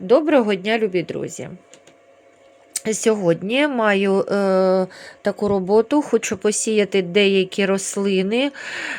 Доброго дня, любі друзі! Сьогодні маю е, таку роботу, хочу посіяти деякі рослини,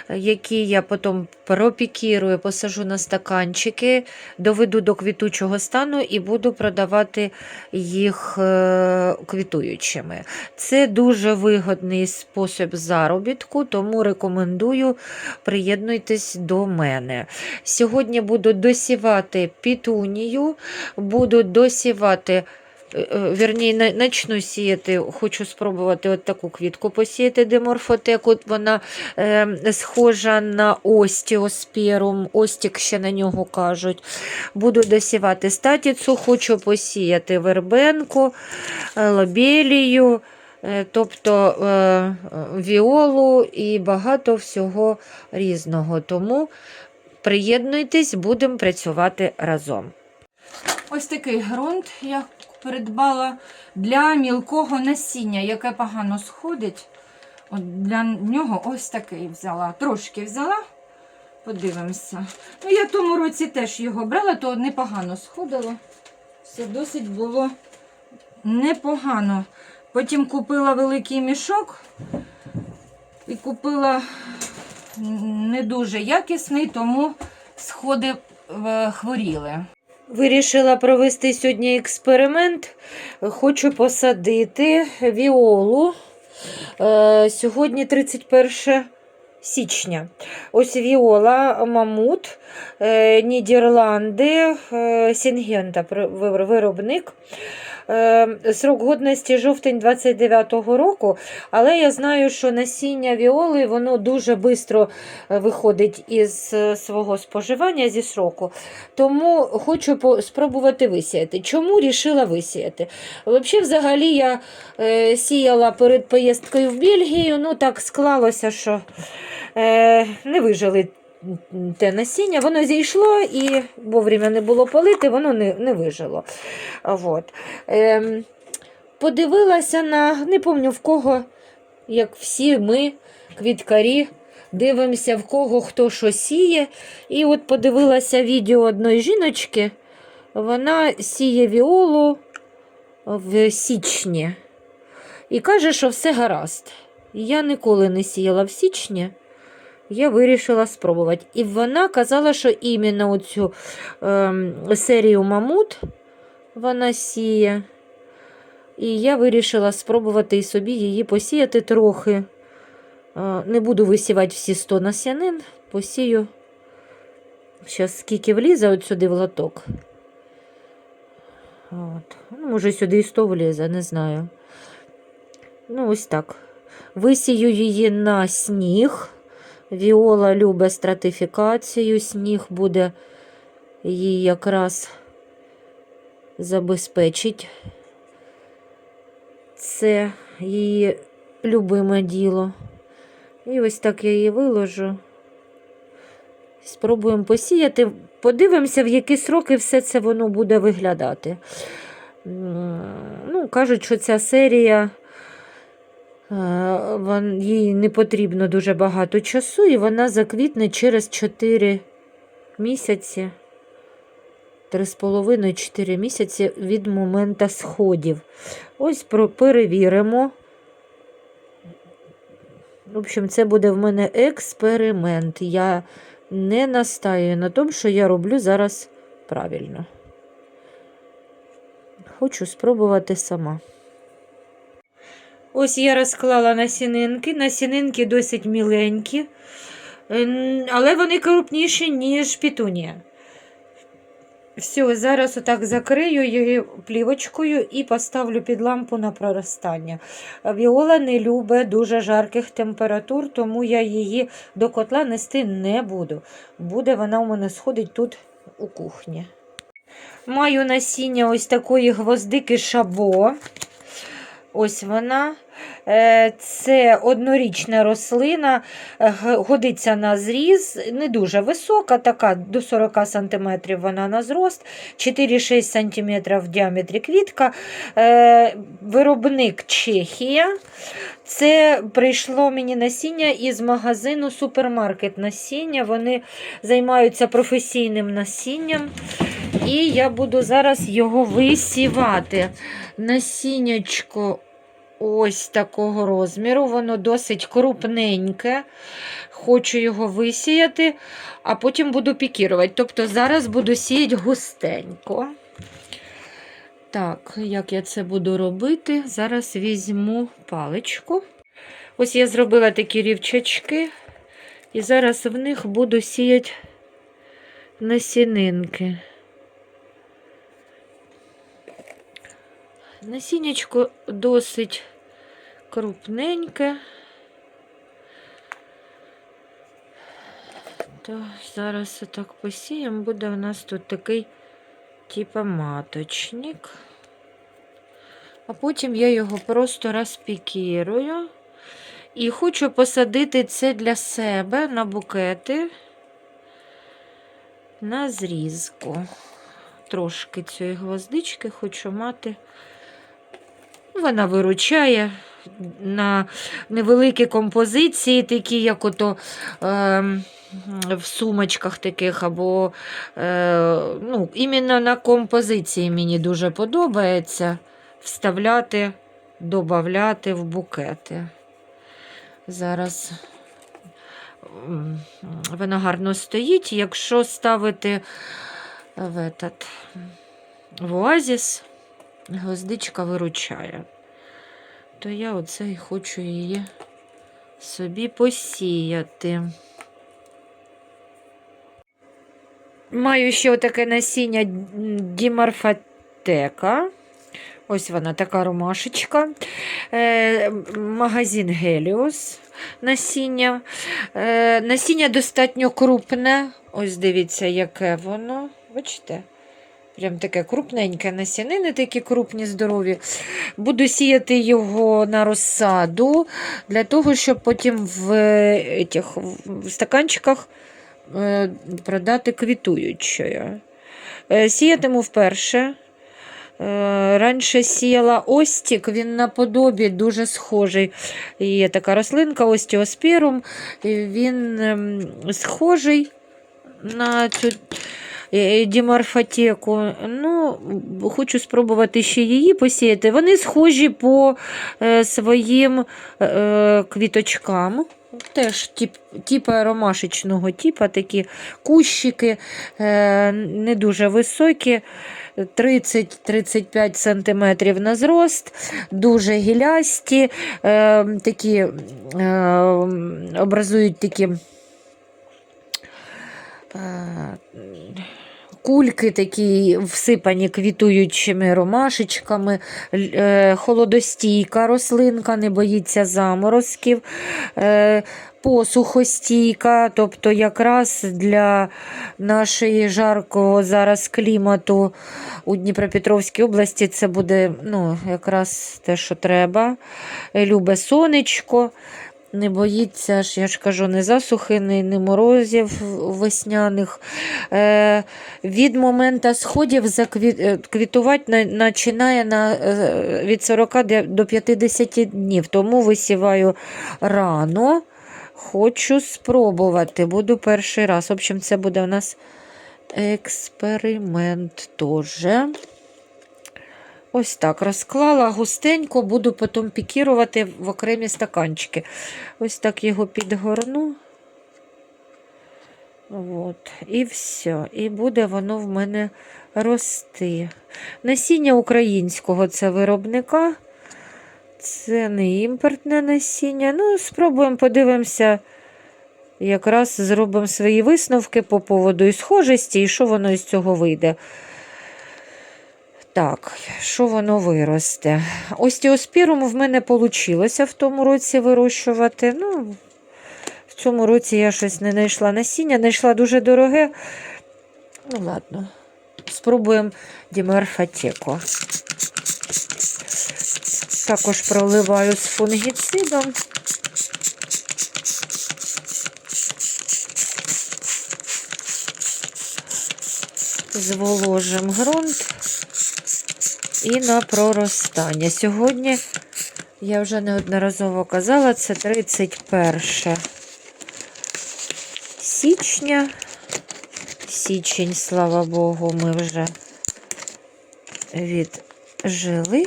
які я потім пропікірую, посажу на стаканчики, доведу до квітучого стану і буду продавати їх е, квітуючими. Це дуже вигодний спосіб заробітку, тому рекомендую приєднуйтесь до мене. Сьогодні буду досівати пітунію, буду досівати. Е, е, Вірні, начну сіяти, хочу спробувати от таку квітку посіяти деморфотеку. Вона е, схожа на остіоспірум, остік ще на нього кажуть. Буду досівати статіцу, хочу посіяти вербенку, е, лобелію, е, тобто е, віолу і багато всього різного. Тому приєднуйтесь, будемо працювати разом. Ось такий ґрунт я придбала для мілкого насіння, яке погано сходить. От для нього ось такий взяла. Трошки взяла. Подивимося. Ну, я в тому році теж його брала, то непогано сходило. Все досить було непогано. Потім купила великий мішок і купила не дуже якісний, тому сходи е, хворіли. Вирішила провести сьогодні експеримент. Хочу посадити віолу. Е, Сьогодні 31 січня. Ось віола, мамут, е, Нідерланди, е, Сінгента, виробник. Е, Срок годності жовтень 29-го року, але я знаю, що насіння віоли воно дуже швидко виходить із е, свого споживання зі сроку. Тому хочу спробувати висіяти. Чому рішила висіяти? Взагалі, я е, сіяла перед поїздкою в Бельгію, ну так склалося, що е, не вижили те насіння, воно зійшло і вовремя не було полити, воно не, не вижило. От. Ем, подивилася на, не пам'ятаю в кого, як всі ми, квіткарі, дивимося, в кого хто що сіє. І от подивилася відео одної жіночки, вона сіє віолу в січні і каже, що все гаразд. Я ніколи не сіяла в січні. Я вирішила спробувати. І вона казала, що іменно оцю ем, серію мамут вона сіє. І я вирішила спробувати і собі її посіяти трохи. Е, Не буду висівати всі 100 насянин, посію. Зараз скільки влізе сюди в лоток. От. Ну, може, сюди і 100 влізе, не знаю. Ну, ось так. Висію її на сніг. Віола любить стратифікацію. Сніг буде її якраз забезпечить. Це її любиме діло. І ось так я її виложу. Спробуємо посіяти. Подивимося, в які сроки все це воно буде виглядати. Ну, кажуть, що ця серія. Е, Їй не потрібно дуже багато часу, і вона заквітне через 4 місяці. 3,5-4 місяці від моменту сходів. Ось перевіримо. В общем, це буде в мене експеримент. Я не настаю на тому, що я роблю зараз правильно. Хочу спробувати сама. Ось я розклала насінинки. Насінинки досить міленькі, ем, але вони крупніші, ніж пітунія. Все, зараз отак закрию її плівочкою і поставлю під лампу на проростання. Віола не любить дуже жарких температур, тому я її до котла нести не буду. Буде вона у мене сходить тут у кухні. Маю насіння ось такої гвоздики шабо. Ось вона. Е, Це однорічна рослина, е, годиться на зріз, не дуже висока, така до 40 см вона на зрост, 4-6 см в діаметрі квітка. Е, Виробник Чехія. Це прийшло мені насіння із магазину супермаркет насіння. Вони займаються професійним насінням. І я буду зараз його висівати. Насіннячко ось такого розміру, воно досить крупненьке. Хочу його висіяти, а потім буду пікірувати. Тобто зараз буду сіяти густенько. Так, як я це буду робити? Зараз візьму паличку. Ось я зробила такі рівчачки, і зараз в них буду сіяти насінинки. Насіннячко досить крупненьке. То зараз отак посіємо, буде у нас тут такий типа маточник. А потім я його просто розпікірую. І хочу посадити це для себе на букети на зрізку. Трошки цієї гвоздички хочу мати. Вона виручає на невеликі композиції, такі, як ото е, в сумочках таких, або е, ну, іменно на композиції мені дуже подобається вставляти, додати в букети. Зараз вона гарно стоїть. Якщо ставити в, этот, в оазіс, гвоздичка виручає, то я оце і хочу її собі посіяти. Маю ще таке насіння Діморфатека. Ось вона така ромашечка. Е, магазин Геліус насіння. Е, насіння достатньо крупне. Ось дивіться, яке воно. Бачите? Прям таке крупненьке насінини, такі крупні, здорові. Буду сіяти його на розсаду, для того, щоб потім в, етіх, в стаканчиках е, продати квітуючою. Е, Сіятиму вперше. Е, Раніше сіяла остік, він наподобі дуже схожий. Є така рослинка остіоспірум. Він ем, схожий на цю е, діморфатеку. Ну, хочу спробувати ще її посіяти. Вони схожі по е, своїм е, квіточкам. Теж тип, типа ромашечного типа, такі кущики е, не дуже високі. 30-35 см на зрост, дуже гілясті, е, такі е, образують такі е, кульки, такі всипані квітуючими ромашечками, е, холодостійка рослинка, не боїться заморозків. Е, Посухостійка, тобто якраз для нашої жаркого зараз клімату у Дніпропетровській області це буде ну, якраз те, що треба. Любе сонечко, не боїться, ж, я ж кажу, не засухи, не, не морозів весняних. Е, від моменту сходів закві- е, починає на, е, від 40 до 50 днів, тому висіваю рано. Хочу спробувати. Буду перший раз. В общем, це буде у нас експеримент теж. Ось так розклала густенько, буду потім пікірувати в окремі стаканчики. Ось так його підгорну. От, і все. І буде воно в мене рости. Насіння українського це виробника. Це не імпортне насіння. Ну, спробуємо, подивимося. Якраз зробимо свої висновки по поводу і схожості, і що воно із цього вийде. Так, що воно виросте? Остеоспірум в мене вийшло в тому році вирощувати. Ну, в цьому році я щось не знайшла насіння, знайшла дуже дороге. Ну, ладно, спробуємо дімерфатеку. Також проливаю з фунгіцидом. Зволожимо ґрунт і на проростання. Сьогодні, я вже неодноразово казала, це 31 січня. січень, слава Богу, ми вже віджили.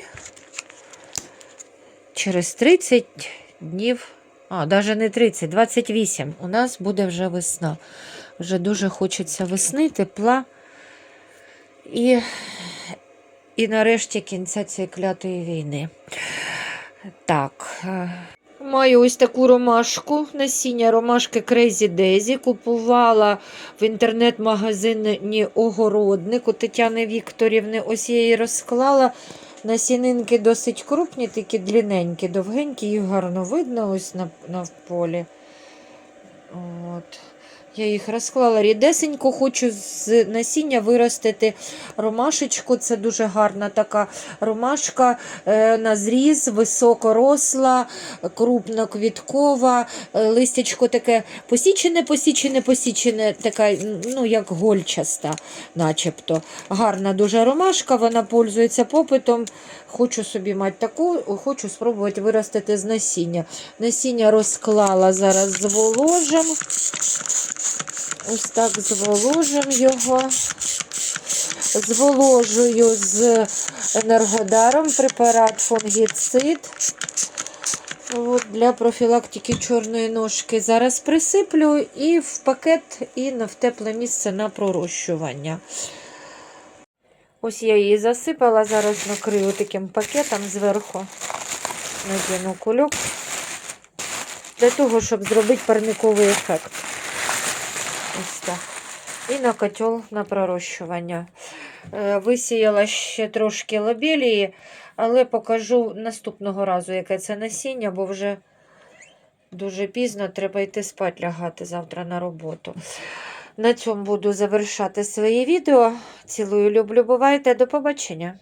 Через 30 днів, а, навіть не 30, 28. У нас буде вже весна. Вже дуже хочеться весни, тепла. І, і нарешті кінця цієї клятої війни. Так. е, Маю ось таку ромашку, насіння ромашки Crazy Daisy. Купувала в інтернет-магазині Огородник у Тетяни Вікторівни. Ось я її розклала. Насінинки досить крупні, такі длинненькі, довгенькі, їх гарно видно ось на, на полі. От. Я їх розклала рідесенько, хочу з насіння виростити ромашечку. Це дуже гарна така ромашка е, на зріз, високоросла, крупноквіткова, е, листячко таке посічене, посічене, посічене, така, ну, як гольчаста, начебто. Гарна дуже ромашка, вона пользується попитом. Хочу собі мати таку, хочу спробувати виростити з насіння. Насіння розклала зараз зволожим. Ось так зволожим його. Зволожую з енергодаром препарат фунгіцид. От, для профілактики чорної ножки. Зараз присиплю і в пакет, і в тепле місце на пророщування. Ось я її засипала, зараз накрию таким пакетом зверху. Надіну кульок. Для того, щоб зробити парниковий ефект. Ось так. І на котел на пророщування. Е, Висіяла ще трошки лобелії, але покажу наступного разу, яке це насіння, бо вже дуже пізно треба йти спати лягати завтра на роботу. На цьому буду завершати своє відео. Цілую, люблю, бувайте. До побачення.